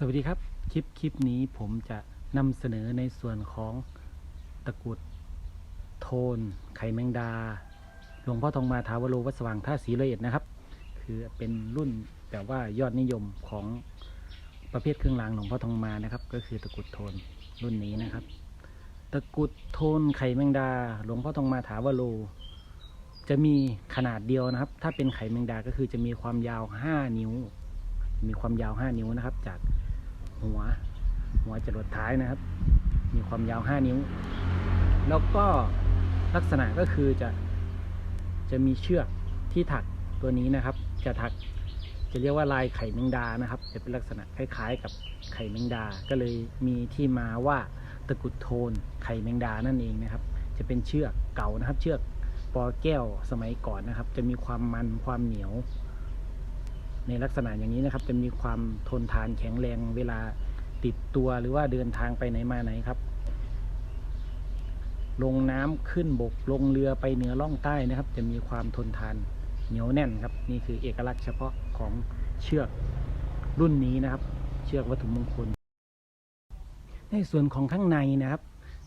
สวัสดีครับ คลิปคลิปนี้ผมจะนำเสนอในส่วนของตะกุดโทน ไข่แมงดา หลวงพ่อทองมาทาวโรวัดสว่างท่าสีละเอียดนะครับ คือเป็นรุ่นแบบว่ายอดนิยมของประเภทเครื่องรางหลวงพ่อทองมานะครับ ก็คือตะกุดโทนรุ่นนี้นะครับ ตะกุดโทนไข่แมงดา หลวงพ่อทองมาถาวโรจะมีขนาดเดียวนะครับ ถ้าเป็นไข่แมงดาก็คือจะมีความยาว 5 นิ้วมีความยาว 5 นิ้วนะครับ จาก หัว หัวจรดท้ายนะครับ มีความยาว 5 นิ้ว แล้วก็ลักษณะก็คือจะจะมีเชือกที่ถักตัวนี้นะครับ จะถักจะเรียกว่าลายไข่แมงดานะครับ จะเป็นลักษณะคล้าย ๆ กับไข่แมงดา ก็เลยมีที่มาว่าตะกุดโทนไข่แมงดานั่นเองนะครับ จะเป็นเชือกเก่านะครับ เชือกปอแก้วสมัยก่อนนะครับ จะมีความมันความเหนียว ในลักษณะอย่างนี้นะครับ จะมีความทนทานแข็งแรงเวลาติดตัวหรือว่าเดินทางไปไหนมาไหนครับ ลงน้ำขึ้นบกลงเรือไปเหนือล่องใต้นะครับ จะมีความทนทานเหนียวแน่นครับ นี่คือเอกลักษณ์เฉพาะของเชือกรุ่นนี้นะครับ เชือกวัตถุมงคล ในส่วนของข้างในนะครับ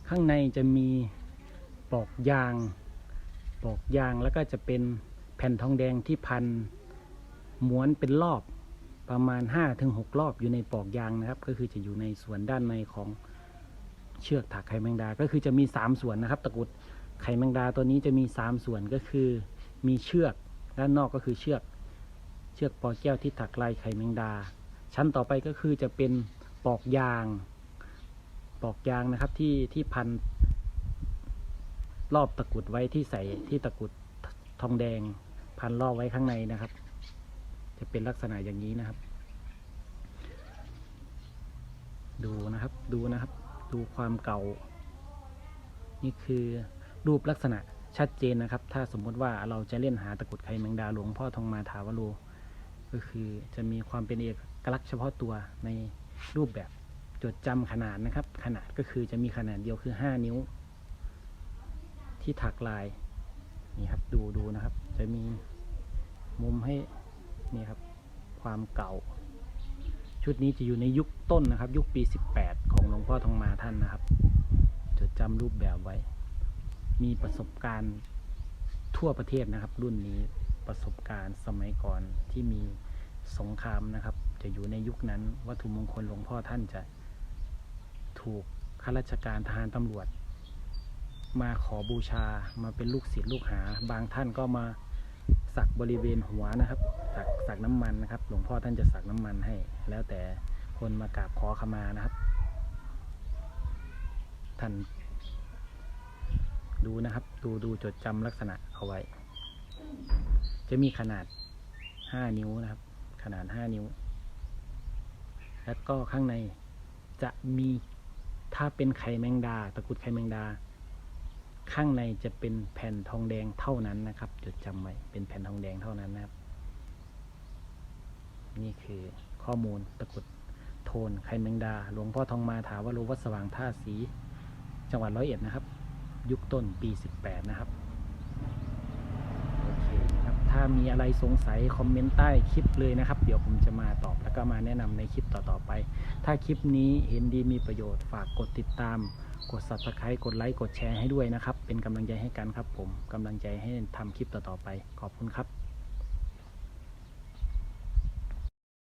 ข้างในจะมีปลอกยางปลอกยางแล้วก็จะเป็นแผ่นทองแดงที่พัน ม้วนเป็นรอบประมาณ 5-6 รอบอยู่ในปลอกยางนะครับ ก็คือจะอยู่ในส่วนด้านในของเชือกถักไข่แมงดา ก็คือจะมี 3 ส่วนนะครับ ตะกุดไข่แมงดาตัวนี้จะมี 3 ส่วนก็คือมีเชือกด้านนอกก็คือเชือก เชือกปอแก้วที่ถักลายไข่แมงดา ชั้นต่อไปก็คือจะเป็นปลอกยางปลอกยางนะครับที่ที่พันรอบตะกุดไว้ที่ใส่ที่ตะกุดทองแดงพันรอบไว้ข้างในนะครับ จะเป็นลักษณะอย่างนี้นะครับ ดูนะครับดูนะครับ ดูความเก่า นี่คือรูปลักษณะชัดเจนนะครับ ถ้าสมมติว่าเราจะเล่นหาตะกรุดไข่แมงดาหลวงพ่อทองมาถาวโรก็คือจะมีความเป็นเอกลักษณ์เฉพาะตัวในรูปแบบจดจำขนาดนะครับ ขนาดก็คือจะมีขนาดเดียวคือ 5 นิ้ว ที่ถักลายนี่ครับดูดูนะครับ จะมีมุมให้ นี่ครับ ความเก่า ชุดนี้จะอยู่ในยุคต้นนะครับ ยุคปี 18 ของหลวงพ่อทองมาท่านนะครับจดจำรูปแบบไว้ มีประสบการณ์ทั่วประเทศนะครับ รุ่นนี้ประสบการณ์สมัยก่อนที่มีสงครามนะครับ จะอยู่ในยุคนั้น วัตถุมงคลหลวงพ่อท่านจะถูกข้าราชการทหารตำรวจ มาขอบูชามาเป็นลูกศิษย์ลูกหา บางท่านก็มา สักบริเวณหัวนะครับ สักสักน้ำมันนะครับ หลวงพ่อท่านจะสักน้ำมันให้ แล้วแต่คนมากราบขอขมานะครับ ท่านดูนะครับ ดูดูจดจำลักษณะเอาไว้ จะมีขนาด5นิ้วนะครับ ขนาด5นิ้ว แล้วก็ข้างในจะมีถ้าเป็นไข่แมงดา ตะกุดไข่แมงดา ข้างในจะเป็นแผ่นทองแดงเท่านั้นนะครับ จดจำไว้เป็นแผ่นทองแดงเท่านั้นนะครับ นี่คือข้อมูลตะกุดโทนไข่แมงดา หลวงพ่อทองมาถาวโรวัดสว่างท่าสี จังหวัดร้อยเอ็ดนะครับ ยุคต้นปี 18 นะครับโอเคครับถ้ามีอะไรสงสัยคอมเมนต์ใต้คลิปเลยนะครับ เดี๋ยวผมจะมาตอบแล้วก็มาแนะนำในคลิปต่อๆไป ถ้าคลิปนี้เห็นดีมีประโยชน์ฝากกดติดตาม กด subscribe กดไลค์กดแชร์ให้ด้วยนะครับ เป็นกำลังใจให้กันครับผมกำลังใจให้ทำคลิปต่อๆไป ขอบคุณครับ